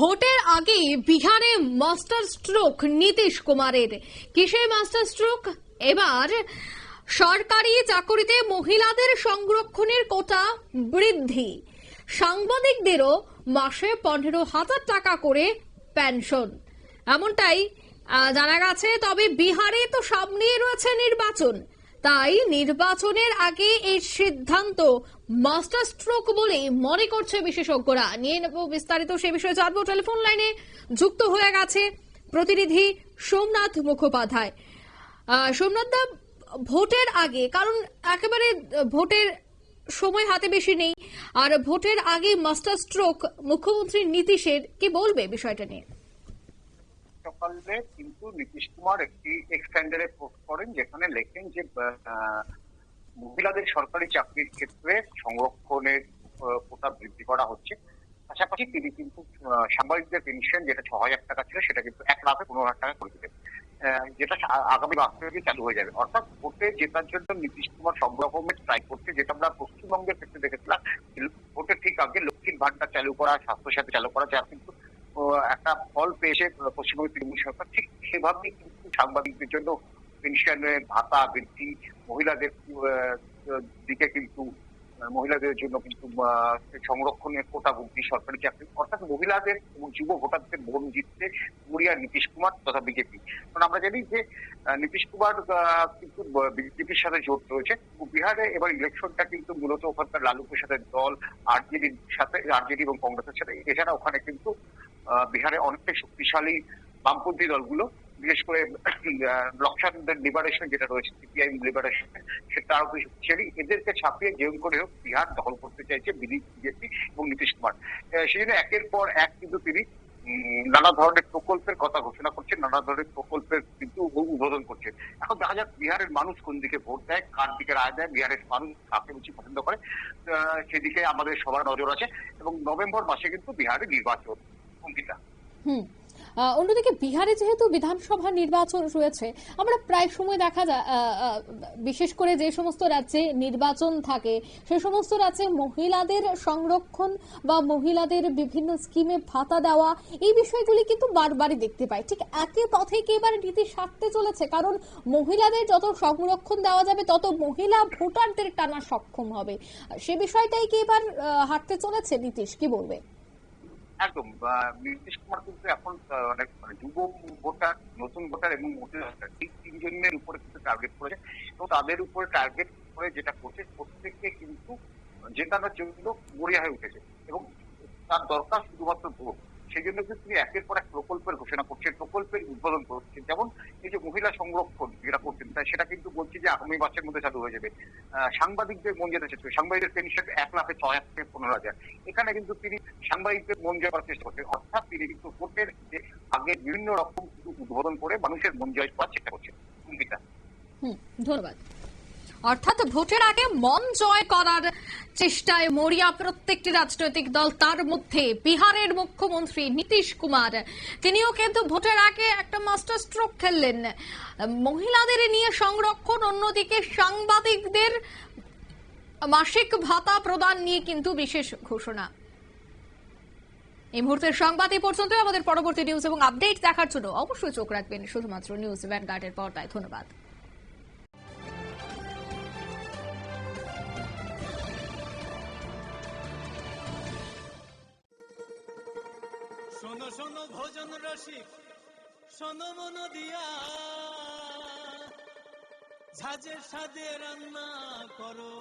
ভোটের আগে বিহারে মাস্টার স্ট্রোক নীতিশ কুমারের। কিসে মাস্টার স্ট্রোক? এবার সরকারি চাকরিতে মহিলাদের সংরক্ষণের কোটা বৃদ্ধি। সাংবাদিকদেরও মাসে পনেরো হাজার টাকা করে পেনশন। এমনটাই জানা গেছে, তবে বিহারে তো সামনেই রয়েছে নির্বাচন। তাই নির্বাচনের আগে এই সিদ্ধান্ত মাস্টার স্ট্রোক বলে মনে করছে বিশেষজ্ঞরা। নিয়ে নেব বিস্তারিত সে বিষয়ে জানব। টেলিফোন লাইনে যুক্ত হয়ে গেছে প্রতিনিধি সোমনাথ মুখোপাধ্যায়। সোমনাথ দা, ভোটের আগে, কারণ একেবারে ভোটের সময় হাতে বেশি নেই। আর ভোটের আগে মাস্টার স্ট্রোক মুখ্যমন্ত্রী নীতিশের, কি বলবে বিষয়টা নিয়ে? সকালে কিন্তু নীতিশ কুমার একটি এক্সটেন্ডারে পোস্ট করেন, যেখানে লেখেন যে মহিলাদের সরকারি চাকরির ক্ষেত্রে সংরক্ষণের কোটা বৃদ্ধি করা হচ্ছে। পাশাপাশি তিনি কিন্তু সাংবাদিকদের পেনশন যেটা ছ হাজার টাকা ছিল, সেটা কিন্তু এক লাখে পনেরো হাজার টাকা করে দিলেন। যেটা আগামী মাস থেকে চালু হয়ে যাবে। অর্থাৎ ভোটে জেতার জন্য নীতিশ কুমার সব রকমের ট্রাই করছে, যেটা আমরা পশ্চিমবঙ্গের ক্ষেত্রে দেখেছিলাম ভোটের ঠিক আগে লক্ষ্মীর ভান্ডার চালু করা, স্বাস্থ্যসাথী চালু করা যা কিন্তু একটা ফল পেয়েছে পশ্চিমবঙ্গের তৃণমূল সরকার। ঠিক সেভাবেই কিন্তু সাংবাদিকদের জন্য পেনশনের ভাতা বৃদ্ধি, মহিলাদের দিকে কিন্তু, মহিলাদের জন্য কিন্তু সংরক্ষণের কোটা বৃদ্ধি, সরকারি চাকরি। অর্থাৎ মহিলাদের এবং যুব ভোটারদের ভোট জিততে মরিয়া নীতিশ কুমার তথা বিজেপি। কারণ আমরা জানি যে নীতিশ কুমার কিন্তু বিজেপির সাথে জোট রয়েছে। বিহারে এবার ইলেকশনটা কিন্তু মূলত ওখানকার লালু প্রসাদের দল আরজেডির সাথে আরজেডি এবং কংগ্রেসের সাথে। এছাড়া ওখানে কিন্তু বিহারে অনেকটাই শক্তিশালী বামপন্থী দলগুলো, বিশেষ করে লক্ষানদের লিবারেশন যেটা রয়েছে সিপিআইএম লিবারেশন সেটা আরও বেশি শক্তিশালী। এদেরকে ছাপিয়ে যেমন করে হোক, বিহার দখল করতে চাইছে বিজেপি এবং নীতিশ কুমার। সেই জন্য একের পর এক কিন্তু তিনি নানা ধরনের প্রকল্পের কথা ঘোষণা করছেন, নানা ধরনের প্রকল্পের কিন্তু উদ্বোধন করছেন। এখন দেখা যাক বিহারের মানুষ কোন দিকে ভোট দেয়, কার দিকে রায় দেয়, বিহারের মানুষ কাকে বেশি পছন্দ করে। সেদিকে আমাদের সবার নজর আছে এবং নভেম্বর মাসে কিন্তু বিহারে নির্বাচন। অঙ্কিতা হুম। অন্যদিকে বিহারে যেহেতু বিধানসভা নির্বাচন রয়েছে, আমরা প্রায় সময় দেখা যায় বিশেষ করে যে সমস্ত রাজ্যে নির্বাচন থাকে, সে সমস্ত রাজ্যে মহিলাদের সংরক্ষণ বা মহিলাদের বিভিন্ন স্কিমে ভাতা দেওয়া, এই বিষয়গুলি কিন্তু বারবারই দেখতে পাই। ঠিক একই পথে কি এবার নীতি সারতে চলেছে? কারণ মহিলাদের যত সংরক্ষণ দেওয়া যাবে, তত মহিলা ভোটারদের টানা সক্ষম হবে। সে বিষয়টাই কি এবার হাঁটতে চলেছে? নীতিশ, কি বলবে? একদম নীতিশ কুমার কিন্তু এখন অনেক মানে যুব ভোটার, নতুন ভোটার এবং এই তিনজনের উপরে কিন্তু টার্গেট করেছে। এবং তাদের উপরে টার্গেট করে যেটা করছে, প্রত্যেককে কিন্তু জেতানোর জন্য মরিয়া হয়ে উঠেছে এবং তার দরকার শুধুমাত্র ভোট। সেই জন্য কিন্তু তিনি একের পর এক প্রকল্পের ঘোষণা করছেন, প্রকল্পের উদ্বোধন করছেন। যেমন এই যে মহিলা সংরক্ষণ যেটা সেটা কিন্তু বলছি যে আগামী মাসের মধ্যে চালু হয়ে যাবে। সাংবাদিকদের মন যেতে চেষ্টা সাংবাদিকদের পেনশন এক লাখে ছয় হাজার থেকে পনেরো হাজার। এখানে কিন্তু তিনি সাংবাদিকদের মন যাওয়ার চেষ্টা করছেন। অর্থাৎ তিনি কিন্তু ভোটের যে আগে বিভিন্ন রকম উদ্বোধন করে মানুষের মন জয় করার চেষ্টা করছেন। ধন্যবাদ। অর্থাৎ ভোটের আগে মন জয় করার চেষ্টায় মরিয়া প্রত্যেকটি রাজনৈতিক দল তার মধ্যে। বিহারের মুখ্যমন্ত্রী নীতিশ কুমার, তিনিও কিন্তু ভোটের আগে একটা মাস্টার স্ট্রোক খেললেন। মহিলাদের নিয়ে সংরক্ষণ, অন্যদিকে সাংবাদিকদের মাসিক ভাতা প্রদান নিয়ে কিন্তু বিশেষ ঘোষণা। এই মুহূর্তের সংবাদ এই পর্যন্ত, আমাদের পরবর্তী নিউজ এবং আপডেট দেখার জন্য অবশ্যই চোখ রাখবেন। শুধুমাত্র নিউজ ভ্যানগার্ডের পর্দায়। ধন্যবাদ। শোনো শোনো ভোজন রসিক শোনো মন দিয়া। ঝাঁঝের সাদে রান্না করো।